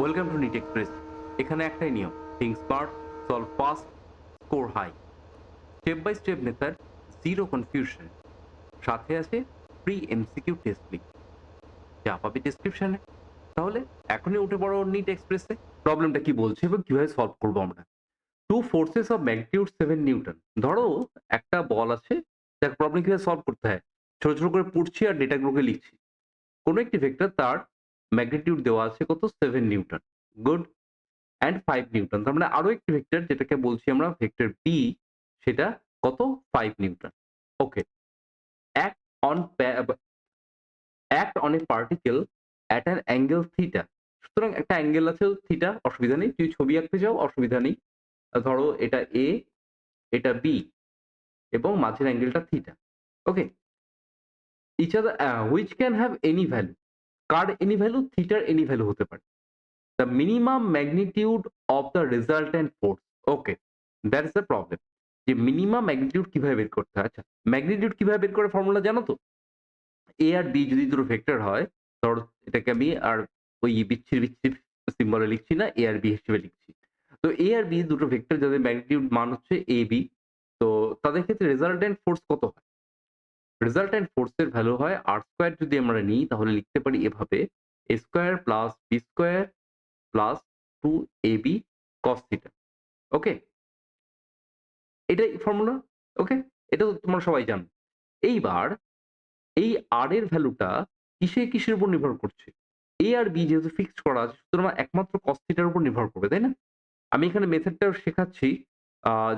Welcome to NEET express. এখানে একটাই নিয়ম think smart solve fast score high step by step method zero confusion সাথে আছে pre MCQ test link যা পাবে ডিসক্রিপশনে তাহলে এখনই উঠে পড়ো নিট এক্সপ্রেসে। প্রবলেমটা কি বলছে এবং কীভাবে সলভ করব আমরা? Two forces of magnitude seven newton ধরো একটা বল আছে দেখ প্রবলেম কীভাবে সলভ করতে হয়? ছোট ছোট করে পড়ছি আর ডেটাগুলোকে লিখছি। কোনো একটি ভেক্টর তার ম্যাগনিটিউড দেওয়া আছে কত? Seven newton good and five newton তার মানে আরও একটি ভেক্টর যেটাকে বলছি আমরা ভেক্টর বি সেটা কত? Five newton okay act on act on a particle at an angle theta সুতরাং একটা অ্যাঙ্গেল আছে থিটা অসুবিধা নেই, তুই ছবি আঁকতে যাও, অসুবিধা নেই। ধরো এটা এ এটা বি এবং মাঝের অ্যাঙ্গেলটা theta okay each other which can have any value car any value থিটার এনি ভ্যালু হতে পারে। The minimum magnitude of the resultant force okay that is the problem যে মিনিমাম ম্যাগনিটিউড কীভাবে বের করতে হয়? আচ্ছা ম্যাগনিটিউড কীভাবে বের করে ফর্মুলা জানো তো? এ আর বি যদি দুটো ভেক্টর হয়, ধরো এটাকে আমি আর ওই বিচ্ছির বিচ্ছির সিম্বলে লিখছি না এ আর বি হিসেবে লিখছি। তো এ আর বি দুটো ভেক্টর যাদের ম্যাগনিটিউড মান হচ্ছে এ বি তো তাদের ক্ষেত্রে রেজাল্টেন্ট ফোর্স কত হয়? রেজাল্টেন্ট ফোর্সের ভ্যালু হয় আর স্কোয়ার যদি আমরা নিই, তাহলে লিখতে পারি এভাবে A square plus B square plus two A B cos theta okay এটাই ফর্মুলা ওকে এটা তো তোমরা সবাই জানো। এইবার এই আর এর ভ্যালুটা কিসে কিসের উপর নির্ভর করছে? এ আর বি যেহেতু ফিক্সড করা আছে, সুতরাং একমাত্র থিটার উপর নির্ভর করবে, তাই না? আমি এখানে মেথডটা শেখাচ্ছি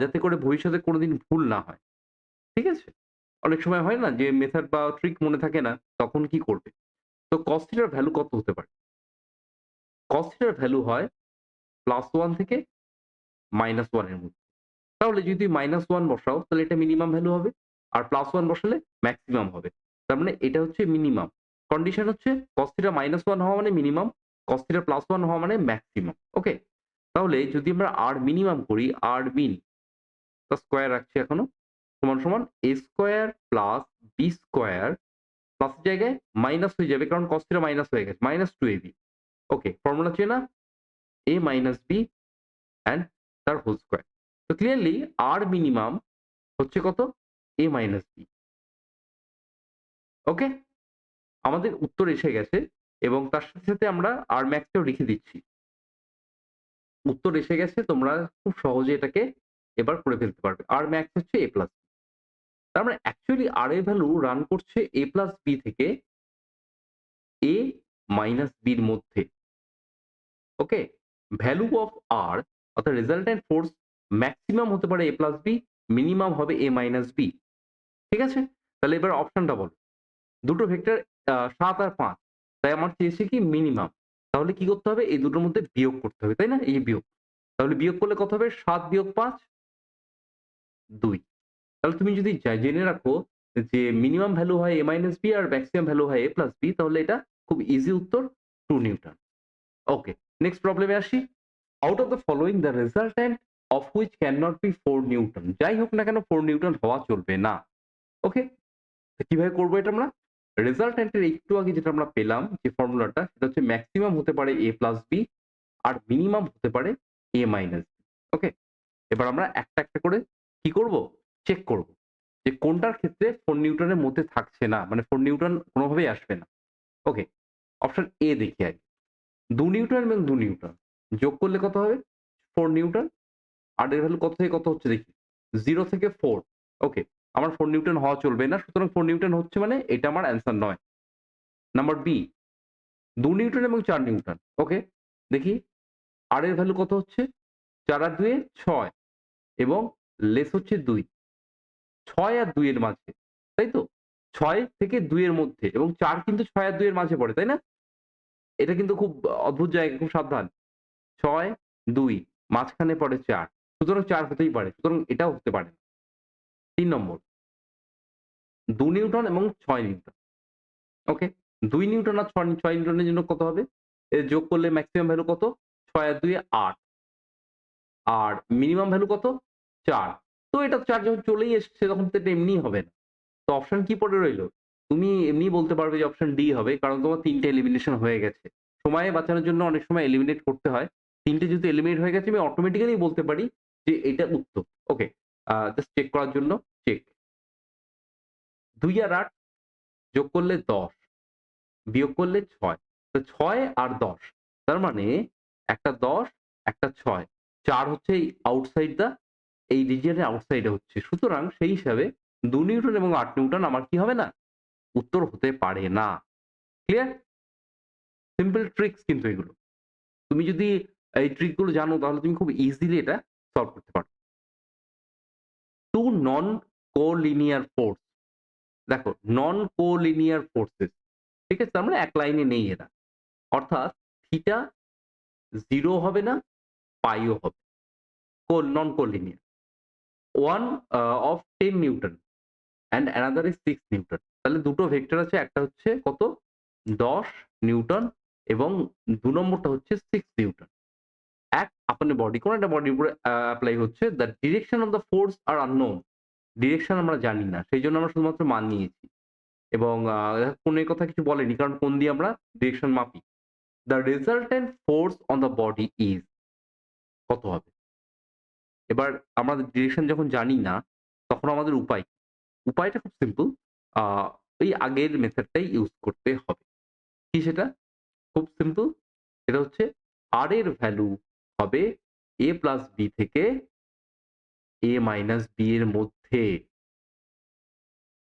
যাতে করে ভবিষ্যতে কোনোদিন ভুল না হয়, ঠিক আছে? অনেক সময় হয় না যে মেথড বা ট্রিক মনে থাকে না, তখন কি করবে? তো কস থিটার ভ্যালু কত হতে পারে? কস থিটার ভ্যালু হয় প্লাস ওয়ান থেকে মাইনাস ওয়ানের মধ্যে। তাহলে যদি মাইনাস ওয়ান বসাও, তাহলে এটা মিনিমাম ভ্যালু হবে, আর প্লাস ওয়ান বসালে ম্যাক্সিমাম হবে। তার মানে এটা হচ্ছে মিনিমাম কন্ডিশন হচ্ছে কস থিটা মাইনাস ওয়ান হওয়া মানে minimum cos theta plus one হওয়া মানে ম্যাক্সিমাম ওকে তাহলে যদি আমরা আর মিনিমাম করি আর মিন তা স্কোয়ার রাখছি এখনও। সমান সমান A square plus B square plus জায়গায় মাইনাস হয়ে যাবে, কারণ কস থিটা মাইনাস হয়ে গেছে minus two A B okay formula চেনা এ মাইনাস বি অ্যান্ড তার হোল স্কোয়ার তো ক্লিয়ারলি আর মিনিমাম হচ্ছে কত? এ মাইনাস বি ওকে আমাদের উত্তর এসে গেছে এবং তার সাথে সাথে আমরা আর ম্যাক্সটাও লিখে দিচ্ছি। উত্তর এসে গেছে, তোমরা খুব সহজে এটাকে এবার করে ফেলতে পারবে। আর ম্যাক্স হচ্ছে এ প্লাস তার মানে অ্যাকচুয়ালি আর এর ভ্যালু রান করছে এ প্লাস বি থেকে এ মাইনাস বির মধ্যে। ওকে ভ্যালু অফ আর অর্থাৎ রেজাল্টেন্ট ফোর্স ম্যাক্সিমাম হতে পারে এ প্লাস বি মিনিমাম হবে এ মাইনাস বি ঠিক আছে? তাহলে এবার অপশনটা বলো। দুটো ভেক্টর সাত আর পাঁচ। তাই আমার চেয়েছে কি মিনিমাম তাহলে কি করতে হবে? এই দুটোর মধ্যে বিয়োগ করতে হবে, তাই না? এই বিয়োগ। তাহলে বিয়োগ করলে কত হবে? সাত বিয়োগ পাঁচ, দুই। তাহলে তুমি যদি জেনে রাখো যে মিনিমাম ভ্যালু হয় এ মাইনাস বি আর ম্যাক্সিমাম ভ্যালু হয় এ প্লাস বি তাহলে এটা খুব ইজি উত্তর টু নিউটন ওকে নেক্সট প্রবলেমে আসি। Out of the following the resultant of which can not be four newton যাই হোক না কেন ফোর নিউটন হওয়া চলবে না। ওকে কীভাবে করব এটা আমরা? রেজাল্টেন্টের একটু আগে যেটা আমরা পেলাম, যে ফর্মুলাটা সেটা হচ্ছে ম্যাক্সিমাম হতে পারে এ প্লাস বি আর মিনিমাম হতে পারে এ মাইনাস ওকে এবার আমরা একটা একটা করে কি করব? চেক করব যে কোনটার ক্ষেত্রে ফোর নিউটনের মধ্যে থাকছে না মানে ফোর নিউটন কোনোভাবেই আসবে না। ওকে অপশন এ দেখি আগে। দু নিউটন এবং দু নিউটন যোগ করলে কত হবে? ফোর নিউটন আর এর ভ্যালু কত থেকে কত হচ্ছে দেখি? জিরো থেকে ফোর ওকে আমার ফোর নিউটন হওয়া চলবে না, সুতরাং ফোর নিউটন হচ্ছে মানে এটা আমার অ্যান্সার নয়। নাম্বার বি দু নিউটন এবং চার নিউটন ওকে দেখি, আর এর ভ্যালু কত হচ্ছে? চার আর দুয়ে ছয়, এবং লেস হচ্ছে দুই। ছয় আর দুইয়ের মাঝে, তাই তো? ছয় থেকে দুইয়ের মধ্যে এবং চার কিন্তু ছয় আর দুইয়ের মাঝে পড়ে, তাই না? এটা কিন্তু খুব অদ্ভুত জায়গা, খুব সাবধান। ছয়, দুই, মাঝখানে পড়ে চার, সুতরাং চার হতেই পারে, সুতরাং এটাও হতে পারে। তিন নম্বর। দু নিউটন এবং ছয় নিউটন, ওকে? দুই নিউটন আর ছয় ছয় নিউটনের জন্য কত হবে? এর যোগ করলে ম্যাক্সিমাম ভ্যালু কত? ছয় আর দুই, আট। আর মিনিমাম ভ্যালু কত? চার। তো এটা চার যখন চলেই এসছে, তখন তো এটা এমনি হবে না। তো অপশন কি পড়ে রইল? তুমি এমনি বলতে পারবে যে অপশন ডি হবে, কারণ তোমার তিনটে এলিমিনেশন হয়ে গেছে। সময়ে বাঁচানোর জন্য অনেক সময় এলিমিনেট করতে হয়। তিনটে যেহেতু এলিমিনেট হয়ে গেছে, আমি অটোমেটিক্যালি বলতে পারি যে এটা উত্তর ওকে জাস্ট চেক করার জন্য চেক দুই আর আট যোগ করলে দশ, বিয়োগ করলে ছয়। তো ছয় আর দশ, তার মানে একটা দশ, একটা ছয়। চার হচ্ছে আউটসাইড দা এই রিজিয়নের আউটসাইডে হচ্ছে। সুতরাং সেই হিসাবে দু নিউটন এবং আট নিউটন আমার কি হবে না? উত্তর হতে পারে না। ক্লিয়ার সিম্পল ট্রিক্স কিন্তু এগুলো। তুমি যদি এই ট্রিকগুলো জানো, তাহলে তুমি খুব ইজিলি এটা সলভ করতে পারো। টু নন কোলিনিয়ার ফোর্স দেখো নন কোলিনিয়ার ফোর্সেস ঠিক আছে? তার মানে এক লাইনে নেই এরা। অর্থাৎ থিটা জিরো হবে না পাইও হবে। Non collinear one of ten newton and another is six newton তাহলে দুটো ভেক্টর আছে, একটা হচ্ছে কত? দশ নিউটন এবং দু নম্বরটা হচ্ছে সিক্স নিউটন এক, আপনার বডি কোন একটা বডির উপরে অ্যাপ্লাই হচ্ছে the direction of the force R unknown direction আমরা জানি না, সেই জন্য আমরা শুধুমাত্র মান নিয়েছি। এবং কোন কথা কিছু বলেনি, কারণ কোন দিয়ে আমরা direction মাপি। The resultant force on the body is কত হবে? এবার আমরা ডিরেকশন যখন জানি না, তখন আমাদের উপায়? উপায়টা খুব সিম্পল ওই আগের মেথডটাই ইউজ করতে হবে। কি সেটা? খুব সিম্পল এটা হচ্ছে আর এর ভ্যালু হবে এ প্লাস বি থেকে এ মাইনাস বি এর মধ্যে।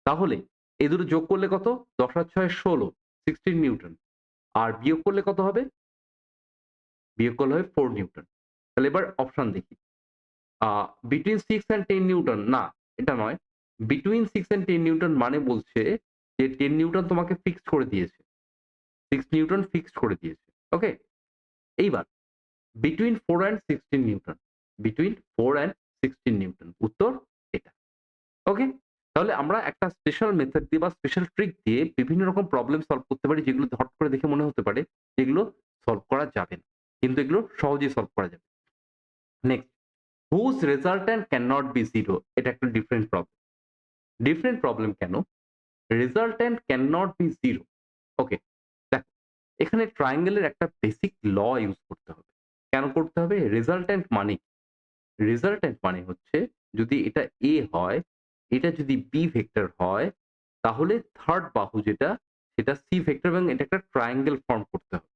তাহলে এই দুটো যোগ করলে কত? দশ আর ছয় ষোলো সিক্সটিন নিউটন। আর বিয়োগ করলে কত হবে? বিয়োগ করলে হবে ফোর নিউটন। তাহলে এবার অপশন দেখি। Between six and ten newton না, এটা নয়। Between six and ten newton মানে বলছে যে টেন নিউটন তোমাকে ফিক্সড করে দিয়েছে। সিক্স নিউটন ফিক্সড করে দিয়েছে ওকে এইবার between four and sixteen newton between four and sixteen newton উত্তর এটা ওকে তাহলে আমরা একটা স্পেশাল মেথড দিয়ে বা স্পেশাল ট্রিক দিয়ে বিভিন্ন রকম প্রবলেম সলভ করতে পারি, যেগুলো হট করে দেখে মনে হতে পারে, যেগুলো সলভ করা যাবে না, কিন্তু এগুলো সহজেই সলভ করা যাবে। Next whose resultant can not be zero এটা একটা ডিফারেন্ট প্রবলেম ডিফারেন্ট প্রবলেম কেন? Resultant can not be zero okay দেখো, এখানে ট্রায়াঙ্গেলের একটা বেসিক ল ইউজ করতে হবে। কেন করতে হবে? রেজাল্ট্যান্ট মানে রেজাল্ট্যান্ট মানে হচ্ছে, যদি এটা এ হয়, এটা যদি বি ভেক্টর হয়, তাহলে থার্ড বাহু যেটা, সেটা সি ভেক্টর এবং এটা একটা ট্রায়াঙ্গেল ফর্ম করতে হবে।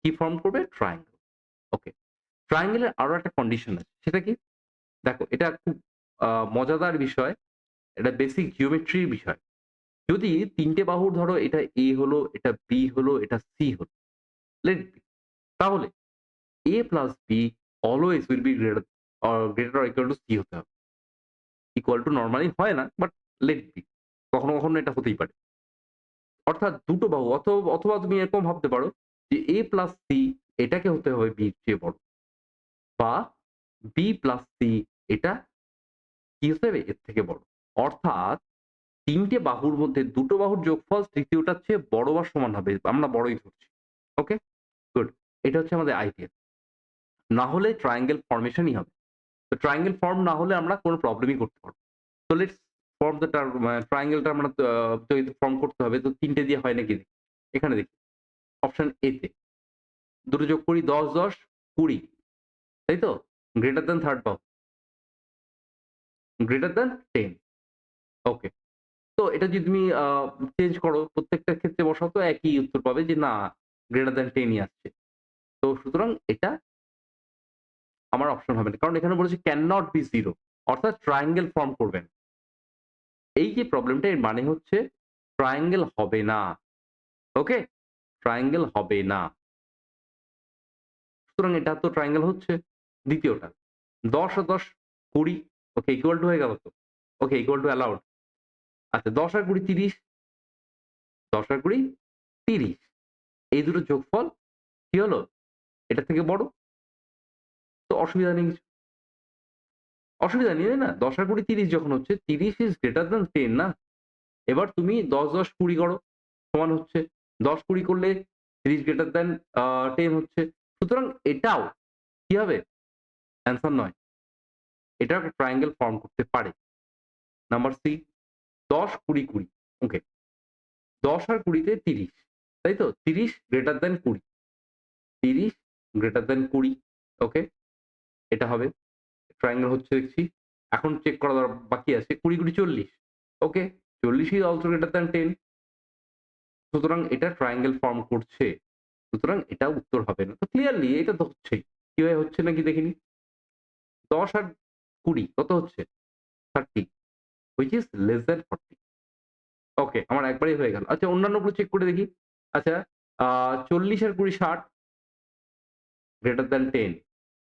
কি ফর্ম করবে? ট্রায়াঙ্গেল ওকে ট্রায়াঙ্গেলের আরও একটা কন্ডিশন আছে, সেটা কি? দেখো, এটা খুব মজাদার বিষয়, এটা বেসিক জিওমেট্রির বিষয়। যদি তিনটে বাহুর ধরো, এটা এ হলো, এটা বি হলো, এটা সি হলো লেট বি তাহলে A plus B always will be greater greater equal to C হতে হবে। ইকুয়াল টু নর্মালি হয় না বাট লেট বি কখনো কখনো এটা হতেই পারে। অর্থাৎ দুটো বাহু অথবা অথবা তুমি এরকম ভাবতে পারো যে এ প্লাস সি এটাকে হতে হবে বির চেয়ে বড়। বা বি প্লাস সি এটা কি হতে হবে এর থেকে বড়। অর্থাৎ তিনটে বাহুর মধ্যে দুটো বাহুর যোগফল তৃতীয়টার চেয়ে বড় বা সমান হবে। আমরা বড়ই ধরছি। ওকে গুড এটা হচ্ছে আমাদের আইডিয়া না হলে ট্রায়াঙ্গেল ফর্মেশনই হবে। তো ট্রায়াঙ্গেল ফর্ম না হলে আমরা কোনো প্রবলেমই করতে পারব তো লেটস ফর্ম দ্য ট্রায়াঙ্গেলটা আমরা ফর্ম করতে হবে। তো তিনটে দিয়ে হয় নাকি? এখানে দেখি। অপশন এতে দুটো যোগ করি দশ দশ, কুড়ি। তাই তো গ্রেটার দেন থার্ড বাহু গ্রেটার দেন টেন ওকে তো এটা যদি তুমি চেঞ্জ করো, প্রত্যেকটা ক্ষেত্রে বসাও তো একই উত্তর পাবে যে না গ্রেটার দেন টেনই আসছে। তো সুতরাং এটা আমার অপশন হবে না। কারণ এখানে বলেছে ক্যান নট বি জিরো অর্থাৎ ট্রায়াঙ্গেল ফর্ম করবেন এই যে প্রবলেমটা এর মানে হচ্ছে ট্রায়াঙ্গেল হবে না। ওকে ট্রায়াঙ্গেল হবে না। সুতরাং এটা তো ট্রায়াঙ্গেল হচ্ছে। দ্বিতীয়টা। দশ আর দশ, কুড়ি ওকে ইকুয়াল টু হয়ে গেল তো। ওকে ইকুয়াল টু অ্যালাউড আচ্ছা দশ আর কুড়ি তিরিশ, দশ আর কুড়ি তিরিশ। এই দুটো যোগফল কি হলো? এটা থেকে বড়। তো অসুবিধা নেই কিছু। অসুবিধা নেই না? দশ আর কুড়ি তিরিশ যখন হচ্ছে, তিরিশ ইজ গ্রেটার দেন টেন না? এবার তুমি দশ দশ, কুড়ি করো। সমান হচ্ছে, দশ, কুড়ি করলে তিরিশ গ্রেটার দেন টেন হচ্ছে। সুতরাং এটাও কি হবে? অ্যান্সার নয়। এটা একটা ট্রায়াঙ্গেল ফর্ম করতে পারে। নাম্বার সি দশ কুড়ি কুড়ি। ওকে দশ আর কুড়িতে তিরিশ। তাই তো? তিরিশ গ্রেটার দেন কুড়ি। তিরিশ গ্রেটার দেন কুড়ি। ওকে এটা হবে। ট্রায়াঙ্গেল হচ্ছে দেখছি। এখন চেক করা বাকি আছে। কুড়ি কুড়ি চল্লিশ। ওকে চল্লিশই অলসো গ্রেটার দেন টেন সুতরাং এটা ট্রায়াঙ্গেল ফর্ম করছে। সুতরাং এটা উত্তর হবে না। তো ক্লিয়ারলি এটা তো হচ্ছেই। কীভাবে হচ্ছে নাকি দেখিনি? দশ আর কুড়ি, কত হচ্ছে? Thirty which is less than forty okay আমার একবারই হয়ে গেল। আচ্ছা অন্যান্যগুলো চেক করে দেখি। আচ্ছা চল্লিশ আর কুড়ি, ষাট গ্রেটার দ্যান টেন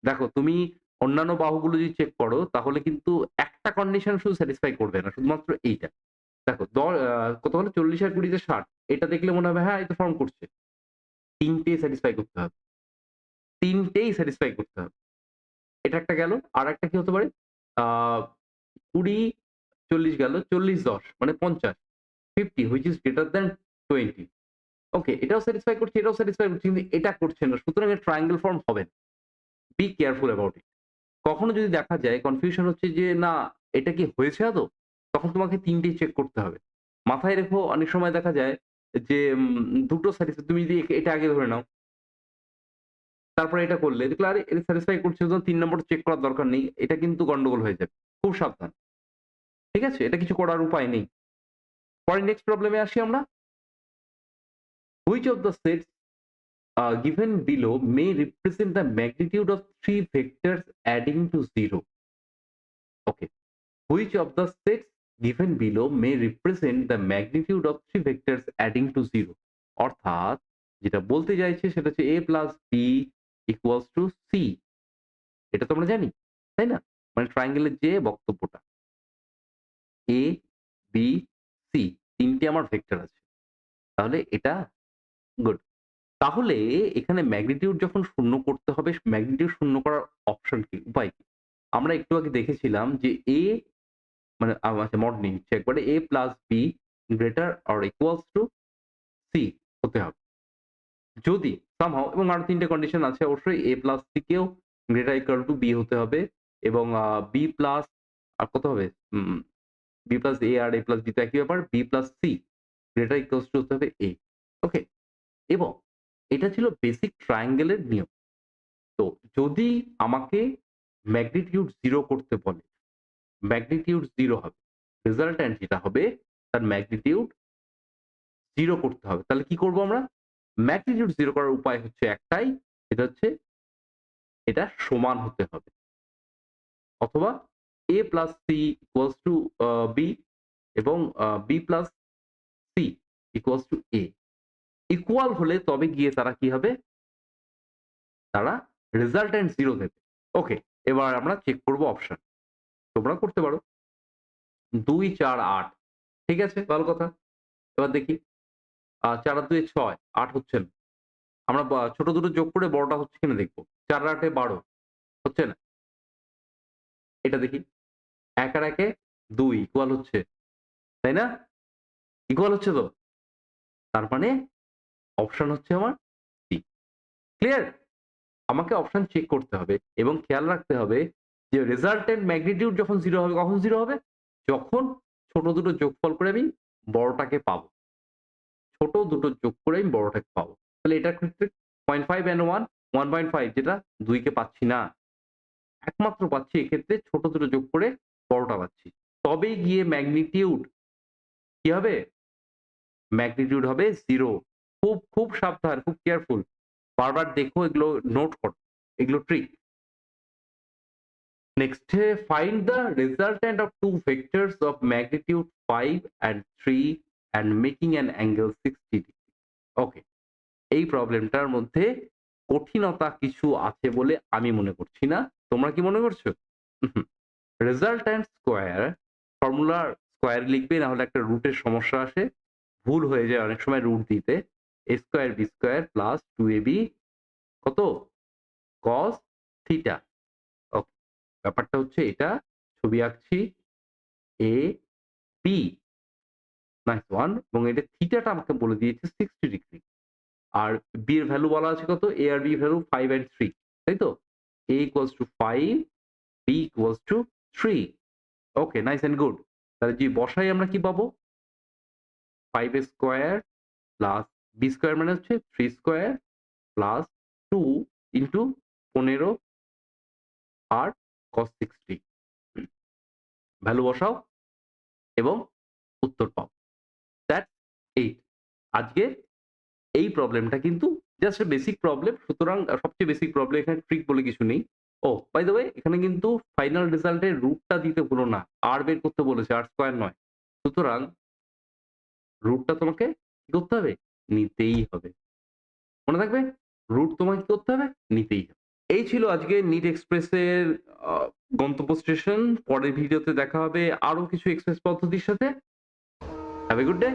দেখো, তুমি অন্যান্য বাহুগুলো যদি চেক করো, তাহলে কিন্তু একটা কন্ডিশন শুধু স্যাটিসফাই করবে না, শুধুমাত্র এইটা। দেখো কত হলো? চল্লিশ আর কুড়িতে ষাট। এটা দেখলে মনে হবে হ্যাঁ এটা ফর্ম করছে। তিনটেই স্যাটিসফাই করতে হবে। তিনটেই স্যাটিসফাই করতে হবে। এটা একটা গেল, আর একটা কি হতে পারে? কুড়ি চল্লিশ গেল, চল্লিশ দশ মানে পঞ্চাশ fifty which is greater than twenty okay এটাও স্যাটিসফাই করছে, এটাও স্যাটিসফাই করছে, কিন্তু এটা করছে না, সুতরাং ট্রায়াঙ্গেল ফর্ম হবে বি কেয়ারফুল অ্যাবাউট ইট কখনো যদি দেখা যায় কনফিউশন হচ্ছে যে, না, এটা কি হয়েছে আদৌ তখন তোমাকে তিনটেই চেক করতে হবে। মাথায় রেখো, অনেক সময় দেখা যায় যে দুটো স্যাটিসফাই তুমি যদি এটা আগে ধরে নাও তারপরে এটা করলে দেখলে, আরে এটা স্যাটিসফাই করছে তো তিন নম্বর চেক করার দরকার নেই। এটা কিন্তু গন্ডগোল হয়ে যাবে। খুব সাবধান। ঠিক আছে? এটা কিছু করার উপায় নেই। পরে নেক্সট প্রবলেমে আসি আমরা। Which of the sets given below may represent the magnitude of three vectors adding to zero okay which of the sets given below may represent the magnitude of three vector adding to zero অর্থাৎ, যেটা বলতে চাইছে সেটা হচ্ছে A plus B equals to C এটা তো আমরা জানি, তাই না? মানে ট্রায়াঙ্গেলের যে বক্তব্যটা। এ বি সি তিনটে আমার ভেক্টর আছে। তাহলে এটা গুড তাহলে এখানে ম্যাগনিটিউড যখন শূন্য করতে হবে ম্যাগনিটিউড শূন্য করার অপশন কি, উপায় কি? আমরা একটু আগে দেখেছিলাম যে এ মানে আচ্ছা মড নিচ্ছে একবারে A plus B greater or equals to C হতে হবে। যদি সামহাও এবং আরও তিনটে কন্ডিশন আছে অবশ্যই এ প্লাস সি কেও গ্রেটার ইকুয়াল টু বি হতে হবে, এবং বি প্লাস আর কত হবে? বি প্লাস এ আর এ প্লাস বি তো একই ব্যাপার B plus C greater equals to হতে হবে এ ওকে এবং এটা ছিল বেসিক ট্রায়াঙ্গেলের নিয়ম। তো যদি আমাকে ম্যাগনিটিউড জিরো করতে বলে ম্যাগনিটিউড জিরো হবে রেজাল্ট্যান্ট যেটা হবে, তার ম্যাগনিটিউড জিরো করতে হবে। তাহলে কি করব আমরা? ম্যাগনিটিউড জিরো করার উপায় হচ্ছে একটাই এটা হচ্ছে এটা সমান হতে হবে। অথবা A plus C equals to B এবং B plus C equals to A equal হলে তবে গিয়ে তারা কি হবে? তারা রেজাল্ট্যান্ট জিরো দেবে। ওকে এবার আমরা চেক করব অপশন তোমরা করতে পারো। দুই, চার, আট। ঠিক আছে, ভালো কথা। এবার দেখি। চার আর দুই ছয়, আট হচ্ছে না। আমরা ছোট দুটো যোগ করে বড়টা হচ্ছে কিনা দেখব। চার আটে বারো, হচ্ছে না? এটা দেখি। এক আর একে দুই ইকুয়াল হচ্ছে, তাই না? ইকুয়াল হচ্ছে তো? তার মানে অপশন হচ্ছে আমার সি ক্লিয়ার আমাকে অপশন চেক করতে হবে এবং খেয়াল রাখতে হবে যে রেজাল্টেন্ট ম্যাগনিটিউড যখন জিরো হবে, কখন জিরো হবে? যখন ছোট দুটো যোগফল করে আমি বড়টাকে পাবো। ছোট দুটো যোগ করে আমি বড়টাকে পাবো। তাহলে এটার ক্ষেত্রে point five and one one point five যেটা দুইকে পাচ্ছি না। একমাত্র পাচ্ছি এক্ষেত্রে ছোট দুটো যোগ করে বড়টা পাচ্ছি। তবেই গিয়ে ম্যাগনিটিউড কি হবে? ম্যাগনিটিউড হবে জিরো খুব খুব সাবধান, খুব কেয়ারফুল বারবার দেখো এগুলো নোট করো, এগুলো trick next find the resultant of two vectors of magnitude five and three and making an angle sixty degree okay এই প্রবলেমটার মধ্যে কঠিনতা কিছু আছে বলে আমি মনে করছি না। তোমরা কি মনে করছ? রেজাল্ট্যান্ট স্কোয়ার ফর্মুলা স্কোয়ার লিখবে, না হলে একটা রুটের সমস্যা আসে। ভুল হয়ে যায় অনেক সময় রুট দিতে। A square B square plus two A B কত? কস থিটা ওকে ব্যাপারটা হচ্ছে এটা, ছবি আঁকছি এ বি নাইস ওয়ান এবং এটা থিটাটা আমাকে বলে দিয়েছে সিক্সটি ডিগ্রি আর বি এর ভ্যালু বলা আছে কত? A R B value five and three তাই তো? A equals to five B equals to three okay nice and good তাহলে যদি বসাই আমরা কি পাবো? Five square plus B square মানে হচ্ছে three square plus two into পনেরো আর কস সিক্সটি ভ্যালু বসাও এবং উত্তর পাও। এইট আজকে এই প্রবলেমটা কিন্তু জাস্ট বেসিক প্রবলেম সুতরাং সবচেয়ে বেসিক প্রবলেম এখানে ট্রিক বলে কিছু নেই। ও বাই দ্য ওয়ে এখানে কিন্তু ফাইনাল রেজাল্টের রুটটা দিতে হলো না আর বের করতে বলেছে আর স্কোয়ার নয়। সুতরাং রুটটা তোমাকে কি করতে হবে? নিতেই হবে। মনে থাকবে? রুট তোমাকে করতে হবে? নিতেই হবে। এই ছিল আজকে নিট এক্সপ্রেসের গন্তব্য স্টেশন পরের ভিডিওতে দেখা হবে আরও কিছু এক্সপ্রেস পদ্ধতির সাথে। Have a good day